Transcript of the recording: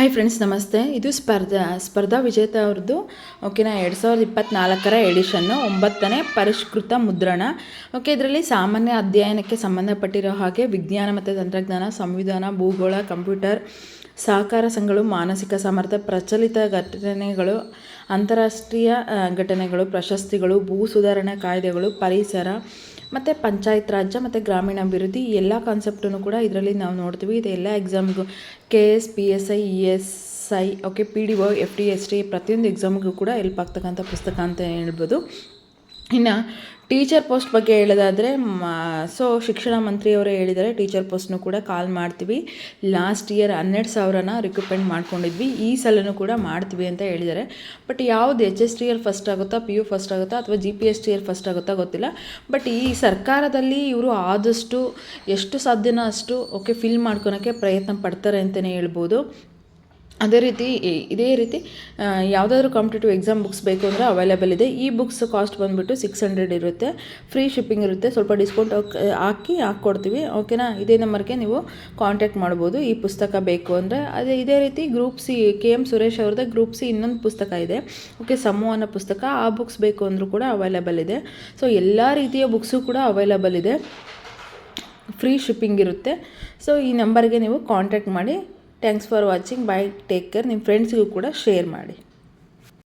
Hi friends ನಮಸ್ತೆ. ಇದು ಸ್ಪರ್ಧಾ ಸ್ಪರ್ಧಾ ವಿಜೇತ ಅವ್ರದ್ದು. ಓಕೆನಾ ಎರಡು ಸಾವಿರದ ಇಪ್ಪತ್ತ್ನಾಲ್ಕರ ಎಡಿಷನ್ನು ಒಂಬತ್ತನೇ ಪರಿಷ್ಕೃತ ಮುದ್ರಣ. ಓಕೆ ಇದರಲ್ಲಿ ಸಾಮಾನ್ಯ ಅಧ್ಯಯನಕ್ಕೆ ಸಂಬಂಧಪಟ್ಟಿರೋ ಹಾಗೆ ವಿಜ್ಞಾನ ಮತ್ತು ತಂತ್ರಜ್ಞಾನ, ಸಂವಿಧಾನ, ಭೂಗೋಳ, ಕಂಪ್ಯೂಟರ್, ಸಹಕಾರ ಸಂಘಗಳು, ಮಾನಸಿಕ ಸಾಮರ್ಥ್ಯ, ಪ್ರಚಲಿತ ಘಟನೆಗಳು, ಅಂತಾರಾಷ್ಟ್ರೀಯ ಘಟನೆಗಳು, ಪ್ರಶಸ್ತಿಗಳು, ಭೂ ಸುಧಾರಣಾ ಕಾಯ್ದೆಗಳು, ಪರಿಸರ ಮತ್ತು ಪಂಚಾಯತ್ ರಾಜ್ಯ ಮತ್ತು ಗ್ರಾಮೀಣಾಭಿವೃದ್ಧಿ ಈ ಎಲ್ಲ ಕಾನ್ಸೆಪ್ಟನ್ನು ಕೂಡ ಇದರಲ್ಲಿ ನಾವು ನೋಡ್ತೀವಿ. ಇದೆಲ್ಲ ಎಕ್ಸಾಮ್ಗೂ K S P S I E S I okay P D O F D S T ಪ್ರತಿಯೊಂದು ಎಕ್ಸಾಮ್ಗೂ ಕೂಡ ಹೆಲ್ಪ್ ಆಗ್ತಕ್ಕಂಥ ಪುಸ್ತಕ ಅಂತ ಹೇಳ್ಬೋದು. ಇನ್ನು ಟೀಚರ್ ಪೋಸ್ಟ್ ಬಗ್ಗೆ ಹೇಳೋದಾದರೆ ಸೊ ಶಿಕ್ಷಣ ಮಂತ್ರಿಯವರೇ ಹೇಳಿದ್ದಾರೆ, ಟೀಚರ್ ಪೋಸ್ಟ್ನು ಕೂಡ ಕಾಲ್ ಮಾಡ್ತೀವಿ. ಲಾಸ್ಟ್ ಇಯರ್ ಹನ್ನೆರಡು ಸಾವಿರನ ರಿಕ್ರೂಟ್ಮೆಂಟ್ ಮಾಡ್ಕೊಂಡಿದ್ವಿ, ಈ ಸಲನೂ ಕೂಡ ಮಾಡ್ತೀವಿ ಅಂತ ಹೇಳಿದ್ದಾರೆ. ಬಟ್ ಯಾವುದು H S T L first ಆಗುತ್ತಾ, ಪಿ ಯು ಫಸ್ಟ್ ಆಗುತ್ತಾ, ಅಥವಾ G P S T L first ಆಗುತ್ತಾ ಗೊತ್ತಿಲ್ಲ. ಬಟ್ ಈ ಸರ್ಕಾರದಲ್ಲಿ ಇವರು ಆದಷ್ಟು, ಎಷ್ಟು ಸಾಧ್ಯನೋ ಅಷ್ಟು ಓಕೆ ಫಿಲ್ ಮಾಡ್ಕೊಳಕ್ಕೆ ಪ್ರಯತ್ನ ಪಡ್ತಾರೆ ಅಂತಲೇ ಹೇಳ್ಬೋದು. ಅದೇ ರೀತಿ ಇದೇ ರೀತಿ ಯಾವುದಾದ್ರೂ ಕಾಂಪಿಟೇಟಿವ್ ಎಕ್ಸಾಮ್ ಬುಕ್ಸ್ ಬೇಕು ಅಂದರೆ ಅವೈಲೇಬಲ್ ಇದೆ. ಈ ಬುಕ್ಸ್ ಕಾಸ್ಟ್ ಬಂದುಬಿಟ್ಟು ಸಿಕ್ಸ್ ಹಂಡ್ರೆಡ್ ಇರುತ್ತೆ. ಫ್ರೀ ಶಿಪ್ಪಿಂಗ್ ಇರುತ್ತೆ. ಸ್ವಲ್ಪ ಡಿಸ್ಕೌಂಟ್ ಹಾಕಿ ಹಾಕ್ಕೊಡ್ತೀವಿ. ಓಕೆನಾ ಇದೇ ನಂಬರ್ಗೆ ನೀವು ಕಾಂಟ್ಯಾಕ್ಟ್ ಮಾಡ್ಬೋದು. ಈ ಪುಸ್ತಕ ಬೇಕು ಅಂದರೆ. ಅದೇ, ಇದೇ ರೀತಿ group C K M Suresh ಅವ್ರದ್ದು ಗ್ರೂಪ್ ಸಿ ಇನ್ನೊಂದು ಪುಸ್ತಕ ಇದೆ. ಓಕೆ ಅನ್ನೋ ಪುಸ್ತಕ. ಆ ಬುಕ್ಸ್ ಬೇಕು ಅಂದರೂ ಕೂಡ ಅವೈಲೇಬಲ್ ಇದೆ. ಸೊ ಎಲ್ಲ ರೀತಿಯ ಬುಕ್ಸು ಕೂಡ ಅವೈಲೇಬಲ್ ಇದೆ. ಫ್ರೀ ಶಿಪ್ಪಿಂಗ್ ಇರುತ್ತೆ. ಸೊ ಈ ನಂಬರ್ಗೆ ನೀವು ಕಾಂಟ್ಯಾಕ್ಟ್ ಮಾಡಿ. Thanks for watching bye take care ನಿಮ್ಮ ಫ್ರೆಂಡ್ಸಿಗೂ ಕೂಡ ಶೇರ್ ಮಾಡಿ.